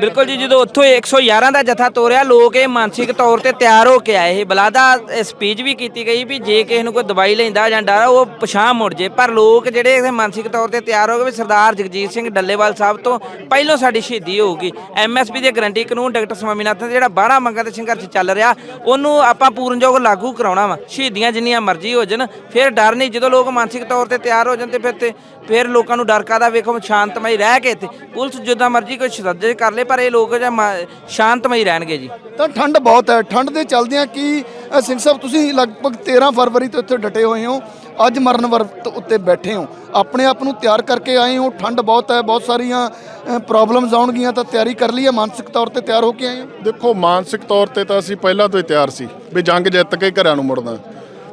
ਬਿਲਕੁਲ ਜੀ, ਜਦੋਂ ਉੱਥੋਂ 111 ਦਾ ਜਥਾ ਤੋਰਿਆ, ਲੋਕ ਇਹ ਮਾਨਸਿਕ ਤੌਰ ਤੇ ਤਿਆਰ ਹੋ ਕੇ ਆਏ। ਇਹ ਬਲਾਦਾ ਸਪੀਚ ਵੀ ਕੀਤੀ ਗਈ ਵੀ ਜੇ ਕਿਸੇ ਨੂੰ ਕੋਈ ਦਵਾਈ ਲੈਂਦਾ ਜਾਂ ਡਰ, ਉਹ ਪਛਾਣ ਮੁੜ ਜੇ। ਪਰ ਲੋਕ ਜਿਹੜੇ ਇਹ ਮਾਨਸਿਕ ਤੌਰ ਤੇ ਤਿਆਰ ਹੋ ਗਏ ਵੀ ਸਰਦਾਰ ਜਗਜੀਤ ਸਿੰਘ ਡੱਲੇਵਾਲ ਸਾਹਿਬ ਤੋਂ ਪਹਿਲੋਂ ਸਾਡੀ ਸ਼ਹੀਦੀ ਹੋਊਗੀ। ਐਮਐਸਪੀ ਦੇ ਗਰੰਟੀ ਕਾਨੂੰਨ ਡਾਕਟਰ ਸਵਾਮੀਨਾਥਨ ਜਿਹੜਾ 12 ਮੰਗਾਂ ਤੇ ਸੰਘਰਸ਼ ਚੱਲ ਰਿਹਾ, ਉਹਨੂੰ ਆਪਾਂ ਪੂਰਨਯੋਗ ਲਾਗੂ ਕਰਾਉਣਾ ਵਾ। ਸ਼ਹੀਦੀਆਂ ਜਿੰਨੀਆਂ ਮਰਜ਼ੀ ਹੋ ਜਾਣ, ਫਿਰ ਡਰ ਨਹੀਂ। ਜਦੋਂ ਲੋਕ ਮਾਨਸਿਕ ਤੌਰ ਤੇ ਤਿਆਰ ਹੋ ਜਾਣ ਤੇ ਫਿਰ ਤੇ, ਫਿਰ ਲੋਕਾਂ ਨੂੰ ਡਰ ਕਾਦਾ ਵੇਖੋ, ਸ਼ਾਂਤਮਈ ਰਹਿ ਕੇ ਇੱਥੇ। ਪੁਲਿਸ ਜਿੱਦਾਂ ਮਰਜ਼ੀ ਕੋਈ ਸ਼ਰਧੇ ਕਰ ਲੇ ਪਰ ਇਹ ਲੋਕ ਜਾਂ ਸ਼ਾਂਤਮਈ ਰਹਿਣਗੇ ਜੀ। ਤਾਂ ਠੰਡ ਬਹੁਤ ਹੈ। ਠੰਡ ਦੇ ਚੱਲਦਿਆਂ ਕੀ ਅ, ਸਿੰਘ ਸਾਹਿਬ ਤੁਸੀਂ ਲਗਭਗ 13 ਫਰਵਰੀ ਤੋਂ ਇੱਥੇ ਡਟੇ ਹੋਏ ਹੋ। ਅੱਜ ਮਰਨ ਵਰਤ ਉੱਤੇ ਬੈਠੇ ਹੋ। ਆਪਣੇ ਆਪ ਨੂੰ ਤਿਆਰ ਕਰਕੇ ਆਏ ਹੋ। ਠੰਡ ਬਹੁਤ ਹੈ। ਬਹੁਤ ਸਾਰੀਆਂ ਪ੍ਰੋਬਲਮਸ ਆਉਣਗੀਆਂ ਤਾਂ ਤਿਆਰੀ ਕਰ ਲਈ ਹੈ। ਮਾਨਸਿਕ ਤੌਰ ਤੇ ਤਿਆਰ ਹੋ ਕੇ ਆਏ ਹੋ? ਦੇਖੋ ਮਾਨਸਿਕ ਤੌਰ ਤੇ ਤਾਂ ਅਸੀਂ ਪਹਿਲਾਂ ਤੋਂ ਹੀ ਤਿਆਰ ਸੀ ਵੀ ਜੰਗ ਜਿੱਤ ਕੇ ਘਰਾਂ ਨੂੰ ਮੁੜਨਾ।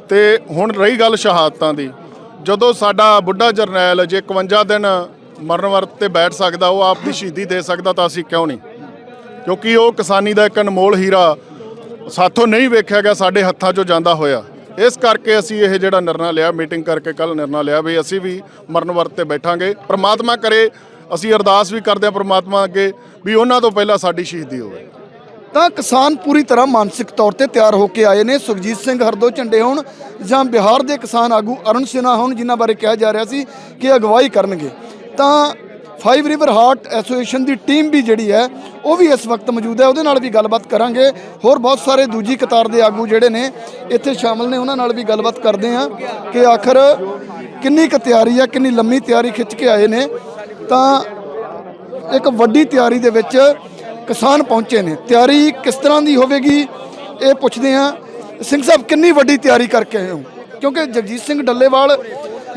ਤੇ ਹੁਣ ਰਹੀ ਗੱਲ ਸ਼ਹਾਦਤਾਂ ਦੀ। ਜਦੋਂ ਸਾਡਾ ਬੁੱਢਾ ਜਰਨੈਲ ਜੇ 51 ਦਿਨ ਮਰਨ ਵਰਤ ਤੇ ਬੈਠ ਸਕਦਾ, ਉਹ ਆਪ ਦੀ ਸ਼ਹੀਦੀ ਦੇ ਸਕਦਾ ਤਾਂ ਅਸੀਂ ਕਿਉਂ ਨਹੀਂ? ਕਿਉਂਕਿ ਉਹ ਕਿਸਾਨੀ ਦਾ ਇੱਕ ਅਨਮੋਲ ਹੀਰਾ ਸਾਥੋਂ ਨਹੀਂ ਵੇਖਿਆ ਗਿਆ, ਸਾਡੇ ਹੱਥਾਂ 'ਚੋਂ ਜਾਂਦਾ ਹੋਇਆ। ਇਸ ਕਰਕੇ ਅਸੀਂ ਇਹ ਜਿਹੜਾ ਨਿਰਣਾ ਲਿਆ, ਮੀਟਿੰਗ ਕਰਕੇ ਕੱਲ ਨਿਰਣਾ ਲਿਆ ਵੀ ਅਸੀਂ ਵੀ ਮਰਨ ਵਰਤ ਤੇ ਬੈਠਾਂਗੇ। ਪ੍ਰਮਾਤਮਾ ਕਰੇ, ਅਸੀਂ ਅਰਦਾਸ ਵੀ ਕਰਦੇ ਹਾਂ ਪ੍ਰਮਾਤਮਾ ਅੱਗੇ ਵੀ ਉਹਨਾਂ ਤੋਂ ਪਹਿਲਾਂ ਸਾਡੀ ਸ਼ਹੀਦੀ ਹੋਵੇ। ਤਾਂ ਕਿਸਾਨ ਪੂਰੀ ਤਰ੍ਹਾਂ ਮਾਨਸਿਕ ਤੌਰ ਤੇ ਤਿਆਰ ਹੋ ਕੇ ਆਏ ਨੇ। ਸੁਖਜੀਤ ਸਿੰਘ ਹਰਦੋ ਝੰਡੇ ਹੋਣ ਜਾਂ ਬਿਹਾਰ ਦੇ ਕਿਸਾਨ ਆਗੂ ਅਰੁਣ ਸਿਨਹਾ ਹੋਣ, ਜਿਨ੍ਹਾਂ ਬਾਰੇ ਕਿਹਾ ਜਾ ਰਿਹਾ ਸੀ ਕਿ ਅਗਵਾਈ ਕਰਨਗੇ। ਤਾਂ ਫਾਈਵ ਰਿਵਰ ਹਾਰਟ ਐਸੋਸੀਏਸ਼ਨ ਦੀ ਟੀਮ ਵੀ ਜਿਹੜੀ ਹੈ, ਉਹ ਵੀ ਇਸ ਵਕਤ ਮੌਜੂਦ ਹੈ। ਉਹਦੇ ਨਾਲ ਵੀ ਗੱਲਬਾਤ ਕਰਾਂਗੇ। ਹੋਰ ਬਹੁਤ ਸਾਰੇ ਦੂਜੀ ਕਤਾਰ ਦੇ ਆਗੂ ਜਿਹੜੇ ਨੇ, ਇੱਥੇ ਸ਼ਾਮਲ ਨੇ। ਉਹਨਾਂ ਨਾਲ ਵੀ ਗੱਲਬਾਤ ਕਰਦੇ ਹਾਂ ਕਿ ਆਖਰ ਕਿੰਨੀ ਕੁ ਤਿਆਰੀ ਹੈ, ਕਿੰਨੀ ਲੰਮੀ ਤਿਆਰੀ ਖਿੱਚ ਕੇ ਆਏ ਨੇ। ਤਾਂ ਇੱਕ ਵੱਡੀ ਤਿਆਰੀ ਦੇ ਵਿੱਚ ਕਿਸਾਨ ਪਹੁੰਚੇ ਨੇ। ਤਿਆਰੀ ਕਿਸ ਤਰ੍ਹਾਂ ਦੀ ਹੋਵੇਗੀ, ਇਹ ਪੁੱਛਦੇ ਹਾਂ। ਸਿੰਘ ਸਾਹਿਬ, ਕਿੰਨੀ ਵੱਡੀ ਤਿਆਰੀ ਕਰਕੇ ਆਏ ਹੋ? ਕਿਉਂਕਿ ਜਗਜੀਤ ਸਿੰਘ ਡੱਲੇਵਾਲ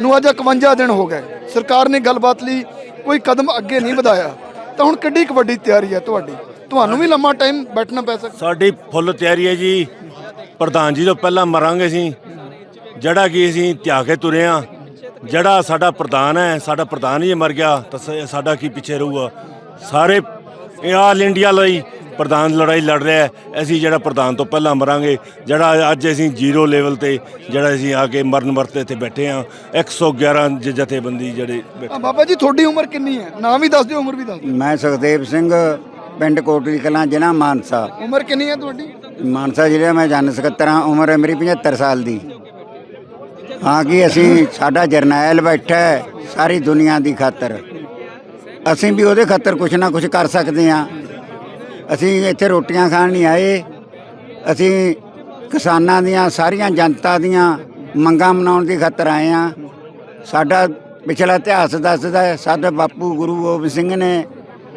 ਨੂੰ ਅੱਜ 51 ਦਿਨ ਹੋ ਗਏ। ਸਰਕਾਰ ਨੇ ਗੱਲਬਾਤ ਲਈ ਕੋਈ ਕਦਮ ਅੱਗੇ ਨਹੀਂ ਵਧਾਇਆ ਤਾਂ ਹੁਣ ਕਿੱਡੀ ਕੁ ਵੱਡੀ ਤਿਆਰੀ ਹੈ ਤੁਹਾਡੀ? ਤੁਹਾਨੂੰ ਵੀ ਲੰਮਾ ਟਾਈਮ ਬੈਠਣਾ ਪੈ ਸਕਦਾ ਸਾਡੀ ਫੁੱਲ ਤਿਆਰੀ ਹੈ ਜੀ। ਪ੍ਰਧਾਨ ਜੀ ਤੋਂ ਪਹਿਲਾਂ ਮਰਾਂਗੇ ਅਸੀਂ। ਜਿਹੜਾ ਕਿ ਅਸੀਂ ਧਿਆ ਕੇ ਤੁਰੇ ਆ ਜਿਹੜਾ ਸਾਡਾ ਪ੍ਰਧਾਨ ਹੈ ਸਾਡਾ ਪ੍ਰਧਾਨ ਹੀ ਮਰ ਗਿਆ ਤਾਂ ਸਾਡਾ ਕੀ ਪਿੱਛੇ ਰਹੂਗਾ? ਸਾਰੇ ਇਹ ਆਲ ਇੰਡੀਆ ਲਈ ਪ੍ਰਧਾਨ ਲੜਾਈ ਲੜ ਰਿਹਾ ਹੈ। ਅਸੀਂ ਜਿਹੜਾ ਪ੍ਰਧਾਨ ਤੋਂ ਪਹਿਲਾਂ ਮਰਾਂਗੇ ਜਿਹੜਾ ਅੱਜ ਅਸੀਂ ਜ਼ੀਰੋ ਲੈਵਲ ਤੇ ਜਿਹੜਾ ਅਸੀਂ ਆ ਕੇ ਮਰਨ ਵਰਤੇ ਤੇ ਬੈਠੇ ਆ 111 ਜ- ਜਥੇਬੰਦੀ ਜਿਹੜੇ ਬੈਠੇ ਆ ਬਾਬਾ ਜੀ ਤੁਹਾਡੀ ਉਮਰ ਕਿੰਨੀ ਹੈ? ਨਾਮ ਵੀ ਦੱਸ ਦਿਓ ਉਮਰ ਵੀ ਦੱਸ ਦਿਓ। ਮੈਂ ਸੁਖਦੇਵ ਸਿੰਘ ਪਿੰਡ ਕੋਟਲੀ ਕਲਾਂ ਜ਼ਿਲ੍ਹਾ ਮਾਨਸਾ। ਉਮਰ ਕਿੰਨੀ ਹੈ ਤੁਹਾਡੀ? ਮਾਨਸਾ ਜ਼ਿਲ੍ਹੇ ਮੈਂ ਜਨ ਸਕੱਤਰ ਹਾਂ ਉਮਰ ਹੈ ਮੇਰੀ 75 ਸਾਲ ਦੀ। ਹਾਂ ਕਿ ਅਸੀਂ ਸਾਡਾ ਜਰਨੈਲ ਬੈਠਾ ਹੈ ਸਾਰੀ ਦੁਨੀਆ ਦੀ ਖਾਤਰ। ਅਸੀਂ ਵੀ ਉਹਦੇ ਖਾਤਰ ਕੁਝ ਨਾ ਕੁਝ ਕਰ ਸਕਦੇ ਹਾਂ। ਅਸੀਂ ਇੱਥੇ ਰੋਟੀਆਂ ਖਾਣ ਨਹੀਂ ਆਏ। ਅਸੀਂ ਕਿਸਾਨਾਂ ਦੀਆਂ, ਸਾਰੀਆਂ ਜਨਤਾ ਦੀਆਂ ਮੰਗਾਂ ਮਨਾਉਣ ਦੀ ਖਾਤਰ ਆਏ ਹਾਂ। ਸਾਡਾ ਪਿਛਲਾ ਇਤਿਹਾਸ ਦੱਸਦਾ ਹੈ ਸਾਡੇ ਬਾਪੂ ਗੁਰੂ ਗੋਬਿੰਦ ਸਿੰਘ ਨੇ,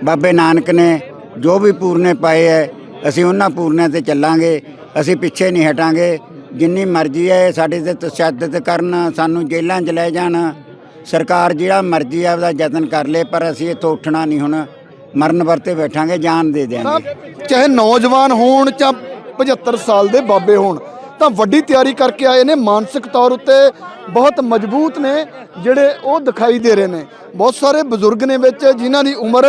ਬਾਬੇ ਨਾਨਕ ਨੇ, ਜੋ ਵੀ ਪੂਰਨੇ ਪਾਏ ਹੈ, ਅਸੀਂ ਉਹਨਾਂ ਪੂਰਨਿਆਂ ਤੇ ਚੱਲਾਂਗੇ। ਅਸੀਂ ਪਿੱਛੇ ਨਹੀਂ ਹਟਾਂਗੇ। ਜਿੰਨੀ ਮਰਜ਼ੀ ਹੈ ਇਹ ਸਾਡੇ ਤੇ ਤਸ਼ੱਦਦ ਕਰਨ, ਸਾਨੂੰ ਜੇਲ੍ਹਾਂ 'ਚ ਲੈ ਜਾਣ। ਸਰਕਾਰ ਜਿਹੜਾ ਮਰਜ਼ੀ ਹੈ ਉਹਦਾ ਯਤਨ ਕਰ ਲੇ, ਪਰ ਅਸੀਂ ਇੱਥੋਂ ਉੱਠਣਾ ਨਹੀਂ ਹੁਣ। ਮਰਨ ਵਰਤੇ ਬੈਠਾਂਗੇ, ਜਾਨ ਦੇ ਤਾਂ ਚਾਹੇ ਨੌਜਵਾਨ ਹੋਣ ਜਾਂ 75 ਸਾਲ ਦੇ ਬਾਬੇ ਹੋਣ, ਤਾਂ ਵੱਡੀ ਤਿਆਰੀ ਕਰਕੇ ਆਏ ਨੇ ਮਾਨਸਿਕ ਤੌਰ ਉੱਤੇ ਬਹੁਤ ਮਜ਼ਬੂਤ ਨੇ, ਜਿਹੜੇ ਉਹ ਦਿਖਾਈ ਦੇ ਰਹੇ ਨੇ। ਬਹੁਤ ਸਾਰੇ ਬਜ਼ੁਰਗ ਨੇ ਵਿੱਚ, ਜਿਨ੍ਹਾਂ ਦੀ ਉਮਰ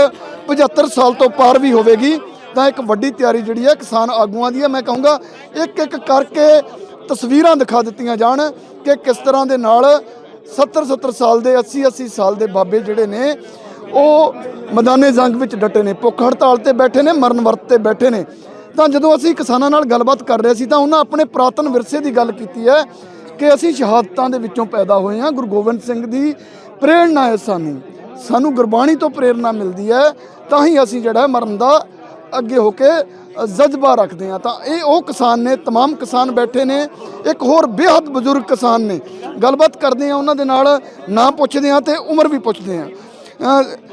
75 ਸਾਲ ਤੋਂ ਪਾਰ ਵੀ ਹੋਵੇਗੀ। ਤਾਂ ਇੱਕ ਵੱਡੀ ਤਿਆਰੀ ਜਿਹੜੀ ਹੈ ਕਿਸਾਨ ਆਗੂਆਂ ਦੀ ਹੈ। ਮੈਂ ਕਹੂੰਗਾ ਇੱਕ ਇੱਕ ਕਰਕੇ ਤਸਵੀਰਾਂ ਦਿਖਾ ਦਿੱਤੀਆਂ ਜਾਣ ਕਿ ਕਿਸ ਤਰ੍ਹਾਂ ਦੇ ਨਾਲ 70 70 ਸਾਲ ਦੇ 80 80 ਸਾਲ ਦੇ ਬਾਬੇ ਜਿਹੜੇ ਨੇ ਉਹ ਮੈਦਾਨੇ ਜੰਗ ਵਿੱਚ ਡਟੇ ਨੇ ਭੁੱਖ ਹੜਤਾਲ ਤੇ ਬੈਠੇ ਨੇ ਮਰਨ ਵਰਤ ਤੇ ਬੈਠੇ ਨੇ ਤਾਂ ਜਦੋਂ ਅਸੀਂ ਕਿਸਾਨਾਂ ਨਾਲ ਗੱਲਬਾਤ ਕਰ ਰਹੇ ਸੀ ਤਾਂ ਉਹਨਾਂ ਆਪਣੇ ਪ੍ਰਾਤਨ ਵਿਰਸੇ ਦੀ ਗੱਲ ਕੀਤੀ ਹੈ ਕਿ ਅਸੀਂ ਸ਼ਹਾਦਤਾਂ ਦੇ ਵਿੱਚੋਂ ਪੈਦਾ ਹੋਏ ਹਾਂ ਗੁਰੂ ਗੋਬਿੰਦ ਸਿੰਘ ਦੀ ਪ੍ਰੇਰਣਾ ਹੈ ਸਾਨੂੰ ਸਾਨੂੰ ਗੁਰਬਾਣੀ ਤੋਂ ਪ੍ਰੇਰਣਾ ਮਿਲਦੀ ਹੈ ਤਾਂ ਹੀ ਅਸੀਂ ਜਿਹੜਾ ਹੈ ਮਰਨ ਦਾ ਅੱਗੇ ਹੋ ਕੇ ਅ, ਜਜ਼ਬਾ ਰੱਖਦੇ ਹਾਂ ਤਾਂ ਇਹ ਉਹ ਕਿਸਾਨ ਨੇ तमाम ਕਿਸਾਨ ਬੈਠੇ ਨੇ ਇੱਕ ਹੋਰ ਬੇਹੱਦ ਬਜ਼ੁਰਗ ਕਿਸਾਨ ਨੇ ਗੱਲਬਾਤ ਕਰਦੇ ਹਾਂ ਉਹਨਾਂ ਦੇ ਨਾਲ ਨਾਂ ਪੁੱਛਦੇ ਹਾਂ ਤੇ ਉਮਰ ਵੀ ਪੁੱਛਦੇ ਹਾਂ ਅ,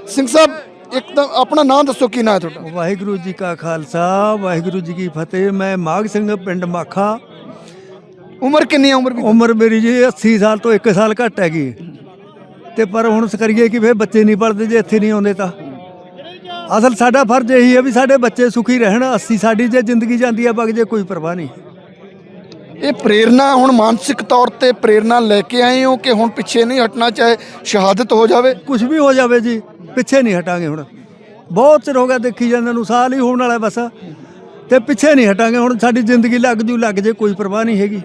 ਸਿੰਘ ਸਾਹਿਬ ਇੱਕ ਤਾਂ ਆਪਣਾ ਨਾਂ ਦੱਸੋ ਕੀ ਨਾਂ ਹੈ ਤੁਹਾਡਾ? ਵਾਹਿਗੁਰੂ ਜੀ ਕਾ ਖਾਲਸਾ ਵਾਹਿਗੁਰੂ ਜੀ ਕੀ ਫਤਿਹ। ਮੈਂ ਮਾਘ ਸਿੰਘ ਪਿੰਡ ਮਾਖਾ। ਉਮਰ ਕਿੰਨੀ ਹੈ ਉਮਰ ਵੀ ਉਮਰ ਮੇਰੀ ਜੀ 80 ਸਾਲ ਤੋਂ 1 ਸਾਲ ਘੱਟ ਹੈਗੀ। ਤੇ ਪਰ ਹੁਣ ਸਕਰੀਏ ਕਿ ਫੇ ਬੱਚੇ ਨਹੀਂ ਪੜਦੇ ਜੇ ਇੱਥੇ ਨਹੀਂ ਆਉਂਦੇ ਤਾਂ। ਅਸਲ ਸਾਡਾ ਫਰਜ਼ ਇਹੀ ਹੈ ਵੀ ਸਾਡੇ ਬੱਚੇ ਸੁਖੀ ਰਹਿਣ 80 ਸਾਡੀ ਜੇ ਜ਼ਿੰਦਗੀ ਜਾਂਦੀ ਹੈ ਬਗ ਜੇ ਕੋਈ ਪਰਵਾਹ ਨਹੀਂ। ਇਹ ਪ੍ਰੇਰਣਾ ਹੁਣ ਮਾਨਸਿਕ ਤੌਰ ਤੇ ਪ੍ਰੇਰਣਾ ਲੈ ਕੇ ਆਏ ਹੋ ਕਿ ਹੁਣ ਪਿੱਛੇ ਨਹੀਂ ਹਟਣਾ ਚਾਹੇ ਸ਼ਹਾਦਤ ਹੋ ਜਾਵੇ? ਕੁਝ ਵੀ ਹੋ ਜਾਵੇ ਜੀ ਪਿੱਛੇ ਨਹੀਂ ਹਟਾਂਗੇ ਹੁਣ। ਬਹੁਤ ਚਿਰ ਹੋ ਗਿਆ ਦੇਖੀ ਜਾਂਦੇ ਨੂੰ ਸਾਲ ਹੀ ਹੋਣ ਵਾਲਾ ਬਸ। ਤੇ ਪਿੱਛੇ ਨਹੀਂ ਹਟਾਂਗੇ ਹੁਣ ਸਾਡੀ ਜ਼ਿੰਦਗੀ ਲੱਗ ਜੂ ਲੱਗ ਜੇ ਕੋਈ ਪਰਵਾਹ ਨਹੀਂ ਹੈਗੀ।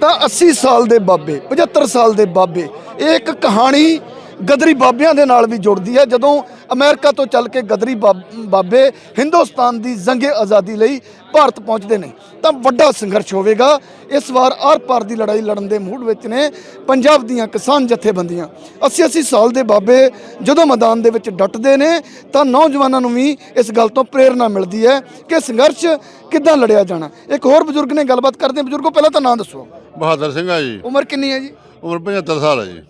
ਤਾਂ 80 ਸਾਲ ਦੇ ਬਾਬੇ 75 ਸਾਲ ਦੇ ਬਾਬੇ ਇਹ ਇੱਕ ਕਹਾਣੀ ਗਦਰੀ ਬਾਬਿਆਂ ਦੇ ਨਾਲ ਵੀ ਜੁੜਦੀ ਹੈ। ਜਦੋਂ ਅਮਰੀਕਾ ਤੋਂ ਚੱਲ ਕੇ ਗਦਰੀ ਬਾਬ- ਹਿੰਦੁਸਤਾਨ ਦੀ ਜੰਗੇ ਆਜ਼ਾਦੀ ਲਈ ਭਾਰਤ ਪਹੁੰਚਦੇ ਨੇ ਤਾਂ ਵੱਡਾ ਸੰਘਰਸ਼ ਹੋਵੇਗਾ। ਇਸ ਵਾਰ ਆਰ-ਪਾਰ ਦੀ ਲੜਾਈ ਲੜਨ ਦੇ ਮੂਡ ਵਿੱਚ ਨੇ ਪੰਜਾਬ ਦੀਆਂ ਕਿਸਾਨ ਜਥੇਬੰਦੀਆਂ। 80-80 ਸਾਲ ਦੇ ਬਾਬੇ ਜਦੋਂ ਮੈਦਾਨ ਦੇ ਵਿੱਚ ਡਟਦੇ ਨੇ ਤਾਂ ਨੌਜਵਾਨਾਂ ਨੂੰ ਵੀ ਇਸ ਗੱਲ ਤੋਂ ਪ੍ਰੇਰਣਾ ਮਿਲਦੀ ਹੈ ਕਿ ਸੰਘਰਸ਼ ਕਿੱਦਾਂ ਲੜਿਆ ਜਾਣਾ। ਇੱਕ ਹੋਰ ਬਜ਼ੁਰਗ ਨੇ ਗੱਲਬਾਤ ਕਰਦੇ। ਬਜ਼ੁਰਗੋ ਪਹਿਲਾਂ ਤਾਂ ਨਾਂ ਦੱਸੋ। ਬਹਾਦਰ ਸਿੰਘ ਆ ਜੀ। ਉਮਰ ਕਿੰਨੀ ਹੈ ਜੀ? ਉਮਰ 75 ਸਾਲ ਹੈ ਜੀ।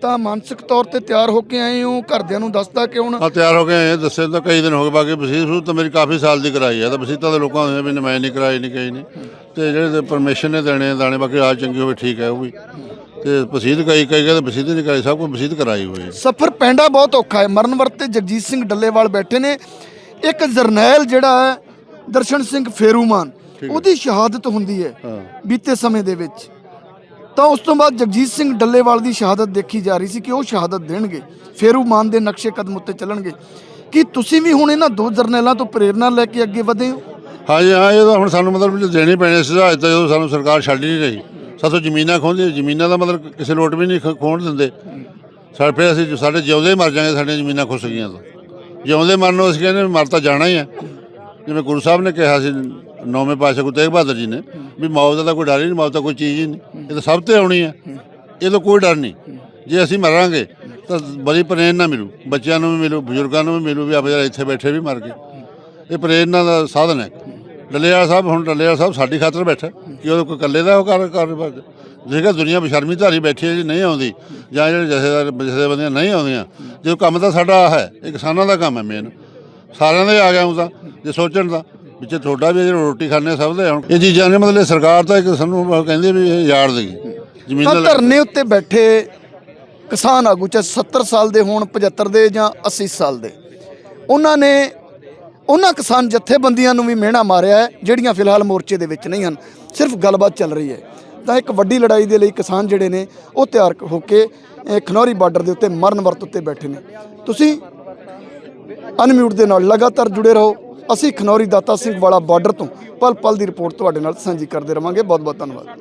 ਤਾਂ ਮਾਨਸਿਕ ਤੌਰ ਤੇ ਤਿਆਰ ਹੋ ਕੇ ਆਏ ਹੋ? ਘਰਦਿਆਂ ਨੂੰ ਦੱਸਦਾ ਕਿ ਹੁਣ ਆ ਤਿਆਰ ਹੋ ਕੇ ਆਏ ਦੱਸੇ ਤਾਂ ਕਈ ਦਿਨ ਹੋ ਗਏ ਬਾਕੀ ਵਸੀਤ ਫਸੂਤ ਤਾਂ ਮੇਰੀ ਕਾਫੀ ਸਾਲ ਦੀ ਕਰਾਈ ਹੈ ਤਾਂ ਵਸੀਤਾਂ ਦੇ ਲੋਕਾਂ ਨੇ ਵੀ ਮੈਂ ਨਹੀਂ ਕਰਾਈ ਨਹੀਂ ਕਹੀ ਨਹੀਂ ਤੇ ਜਿਹੜੇ ਪਰਮਿਸ਼ਨ ਨੇ ਦੇਣੇ ਦਾਣੇ ਬਾਕੀ ਆ ਚੰਗੀ ਹੋਵੇ ਠੀਕ ਹੈ ਉਹ ਵੀ। ਤੇ ਵਸੀਤ ਕਈ ਕਈ ਕਹਿੰਦੇ ਵਸੀਤ ਨਹੀਂ ਕਰਾਈ ਸਭ ਕੁਝ ਵਸੀਤ ਕਰਾਈ ਹੋਈ ਹੈ। ਸਫਰ ਪੈਂਡਾ ਬਹੁਤ ਔਖਾ ਹੈ। ਮਰਨ ਵਰਤ ਤੇ ਜਗਜੀਤ ਸਿੰਘ ਡੱਲੇਵਾਲ ਬੈਠੇ ਨੇ। ਇੱਕ ਜਰਨੈਲ ਜਿਹੜਾ ਹੈ ਦਰਸ਼ਨ ਸਿੰਘ ਫੇਰੂਮਾਨ ਉਹਦੀ ਸ਼ਹਾਦਤ ਹੁੰਦੀ ਹੈ। ਬੀਤੇ ਸਮੇਂ ਦੇ ਵਿੱਚ। ਤਾਂ ਉਸ ਤੋਂ ਬਾਅਦ ਜਗਜੀਤ ਸਿੰਘ ਡੱਲੇਵਾਲ ਦੀ ਸ਼ਹਾਦਤ ਦੇਖੀ ਜਾ ਰਹੀ ਸੀ ਕਿ ਉਹ ਸ਼ਹਾਦਤ ਦੇਣਗੇ ਫੇਰੂਮਾਨ ਦੇ ਨਕਸ਼ੇ ਕਦਮ ਉੱਤੇ ਚੱਲਣਗੇ। ਕੀ ਤੁਸੀਂ ਵੀ ਹੁਣ ਇਹਨਾਂ ਦੋ ਜਰਨੈਲਾਂ ਤੋਂ ਪ੍ਰੇਰਣਾ ਲੈ ਕੇ ਅੱਗੇ ਵਧੇ ਹੋ? ਹਾਂਜੀ, ਹਾਂ, ਇਹ ਤਾਂ ਹੁਣ ਸਾਨੂੰ ਮਤਲਬ ਦੇਣੀ ਪੈਣੇ ਸੀ, ਅੱਜ ਤਾਂ ਜਦੋਂ ਸਾਨੂੰ ਸਰਕਾਰ ਛੱਡ ਨਹੀਂ ਰਹੀ। ਸਾਥੋਂ ਜ਼ਮੀਨਾਂ ਖੋਹਦੀ ਜ਼ਮੀਨਾਂ ਦਾ ਮਤਲਬ ਕਿਸੇ ਲੋਟ ਵੀ ਨਹੀਂ ਖ- ਖੋਹਣ ਦਿੰਦੇ। ਸਾਡੇ ਫਿਰ ਅਸੀਂ ਸਾਡੇ ਜਿਉਂਦੇ ਮਰ ਜਾਾਂਗੇ ਸਾਡੀਆਂ ਜ਼ਮੀਨਾਂ ਖੁੱਸ ਗਈਆਂ ਤਾਂ। ਜਿਉਂਦੇ ਮਰਨ ਨੂੰ ਅਸੀਂ ਕਹਿੰਦੇ ਮਰ ਤਾਂ ਜਾਣਾ ਹੀ ਹੈ। ਜਿਵੇਂ ਗੁਰੂ ਸਾਹਿਬ ਨੇ ਕਿਹਾ ਸੀ, ਨੌਵੇਂ ਪਾਤਸ਼ਾਹ ਗੁਰੂ ਤੇਗ ਬਹਾਦਰ ਜੀ ਨੇ ਵੀ ਮੌਤ ਦਾ ਤਾਂ ਕੋਈ ਡਰ ਹੀ ਨਹੀਂ ਮੌਤ ਤਾਂ ਕੋਈ ਚੀਜ਼ ਹੀ ਨਹੀਂ। ਇਹ ਤਾਂ ਸਭ ਤੇ ਆਉਣੀ ਹੈ ਇਹ ਤਾਂ ਕੋਈ ਡਰ ਨਹੀਂ। ਜੇ ਅਸੀਂ ਮਰਾਂਗੇ, ਤਾਂ ਬੜੀ ਪ੍ਰੇਰਨਾ ਮਿਲੂ। ਬੱਚਿਆਂ ਨੂੰ ਵੀ ਮਿਲੂ, ਬਜ਼ੁਰਗਾਂ ਨੂੰ ਵੀ ਮਿਲੂ ਵੀ ਆਪਾਂ ਇੱਥੇ ਬੈਠੇ ਵੀ ਮਰ ਗਏ। ਇਹ ਪ੍ਰੇਰਨਾ ਦਾ ਸਾਧਨ ਹੈ। ਡੱਲੇਵਾਲ ਸਾਹਿਬ, ਹੁਣ ਡੱਲੇਵਾਲ ਸਾਹਿਬ ਸਾਡੀ ਖਾਤਰ ਬੈਠਾ। ਕਿ ਉਹ ਕੋਈ ਇਕੱਲੇ ਦਾ ਉਹ ਕਰ ਕਰ ਜੇਕਰ ਦੁਨੀਆ ਬਸ਼ਰਮੀ ਧਾਰੀ ਬੈਠੀ ਹੈ ਜੀ, ਨਹੀਂ ਆਉਂਦੀ। ਜਾਂ ਜਿਹੜੇ ਜਥੇਦਾਰ ਜਥੇਬੰਦੀਆਂ ਨਹੀਂ ਆਉਂਦੀਆਂ। ਜੇ ਕੰਮ ਤਾਂ ਸਾਡਾ ਹੈ, ਇਹ ਕਿਸਾਨਾਂ ਦਾ ਕੰਮ ਹੈ ਮੇਨ ਸਾਰਿਆਂ ਦਾ ਆ ਗਿਆ ਹੁਣ ਤਾਂ, ਜੇ ਸੋਚਣ ਦਾ ਵਿੱਚ ਤੁਹਾਡਾ ਵੀ ਜਿਹੜੇ ਰੋਟੀ ਖਾਣੇ ਸਭ ਦੇ ਹੁਣ। ਇਹ ਚੀਜ਼ਾਂ ਨੇ ਮਤਲਬ ਸਰਕਾਰ ਤਾਂ ਇੱਕ ਸਾਨੂੰ ਕਹਿੰਦੀ ਵੀ ਇਹ ਯਾਰ ਦੇਗੀ ਜ਼ਮੀਨ ਤਾਂ ਦਾ ਧਰਨੇ ਉੱਤੇ ਬੈਠੇ ਕਿਸਾਨ ਆਗੂ ਚਾਹੇ 70 ਸਾਲ ਦੇ ਹੋਣ 75 ਦੇ ਜਾਂ 80 ਸਾਲ ਦੇ। ਉਹਨਾਂ ਨੇ ਉਹਨਾਂ ਕਿਸਾਨ ਜਥੇਬੰਦੀਆਂ ਨੂੰ ਵੀ ਮਿਹਣਾ ਮਾਰਿਆ ਹੈ ਜਿਹੜੀਆਂ ਫਿਲਹਾਲ ਮੋਰਚੇ ਦੇ ਵਿੱਚ ਨਹੀਂ ਹਨ। ਸਿਰਫ ਗੱਲਬਾਤ ਚੱਲ ਰਹੀ ਹੈ। ਤਾਂ ਇੱਕ ਵੱਡੀ ਲੜਾਈ ਦੇ ਲਈ ਕਿਸਾਨ ਜਿਹੜੇ ਨੇ ਉਹ ਤਿਆਰ ਹੋ ਕੇ ਇਹ ਖਨੌਰੀ ਬਾਰਡਰ ਦੇ ਉੱਤੇ ਮਰਨ ਵਰਤ ਉੱਤੇ ਬੈਠੇ ਨੇ। ਤੁਸੀਂ ਅਨਮਿਊਟ ਦੇ ਨਾਲ ਲਗਾਤਾਰ ਜੁੜੇ ਰਹੋ। ਅਸੀਂ ਖਨੌਰੀ ਦਾਤਾ ਸਿੰਘ ਵਾਲਾ ਬਾਰਡਰ ਤੋਂ ਪਲ ਪਲ ਦੀ ਰਿਪੋਰਟ ਤੁਹਾਡੇ ਨਾਲ ਸਾਂਝੀ ਕਰਦੇ ਰਵਾਂਗੇ। ਬਹੁਤ ਬਹੁਤ ਧੰਨਵਾਦ।